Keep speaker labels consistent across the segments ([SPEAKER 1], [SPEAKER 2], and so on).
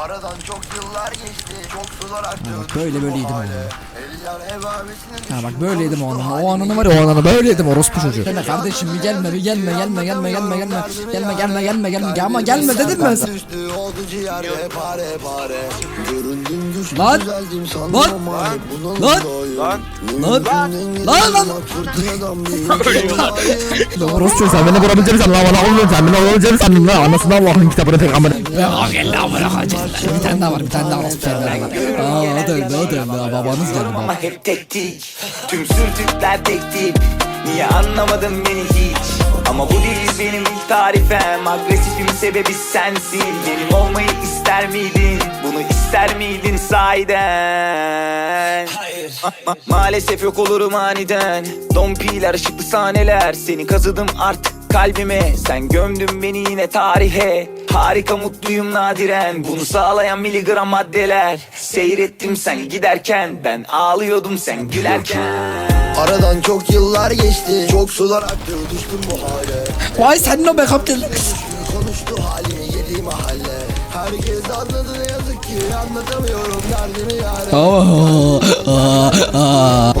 [SPEAKER 1] Aradan çok yıllar geçti. Çok sular aktı.
[SPEAKER 2] Ha, bak böyle böyleydim
[SPEAKER 1] abisinin
[SPEAKER 2] Ha bak böyleydim o
[SPEAKER 1] konuştu
[SPEAKER 2] anını. O anını var ya o anını böyleydim orospu çocuğu. Deme kardeşim bir gelme bir gelme gelme gelme gelme gelme. Gelme gelme gelme gelme. Ama gelme dedim ben sana. Lan! Lan! Lan!
[SPEAKER 3] Lan!
[SPEAKER 2] Lan! Lan, lan! orospu sen beni vurabilecek misin lan bana olmuyor sen beni vurabilecek misin lan anasını Allah'ın kitabını. Ya gel lan bırak Bir tane daha var bir tane daha orospu sen var. Aa hadi hadi hadi hadi babanız geldi baba.
[SPEAKER 4] Ama hep tektik Tüm sürtükler tektik Niye anlamadın beni hiç? Ama bu değil benim ilk tarifem. Agresifim sebebi sensin. Benim olmayı ister miydin? Bunu ister miydin sahiden? Hayır. Ma- Maalesef yok olurum aniden. Dompiler ışıklı sahneler. Seni kazıdım artık kalbime. Sen gömdün beni yine tarihe Harika mutluyum nadiren Bunu sağlayan miligram maddeler Seyrettim sen giderken Ben ağlıyordum sen gülerken
[SPEAKER 1] Aradan çok yıllar geçti. Çok sular aktı düştüm bu hale.
[SPEAKER 2] Vay senin o backup geldi.
[SPEAKER 1] Konuştu halini yedi mahalle. Herkes anladı ne yazık ki anlatamıyorum derdimi yâre.
[SPEAKER 2] Aa, aa, aa.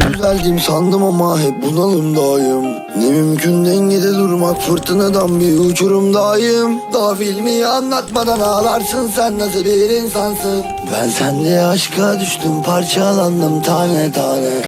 [SPEAKER 1] Düzeldim sandım ama hep bunalımdayım. Ne mümkün dengede durmak fırtınadan bir uçurumdayım. Daha filmi anlatmadan ağlarsın sen nasıl bir insansın? Ben sende aşka düştüm parçalandım tane tane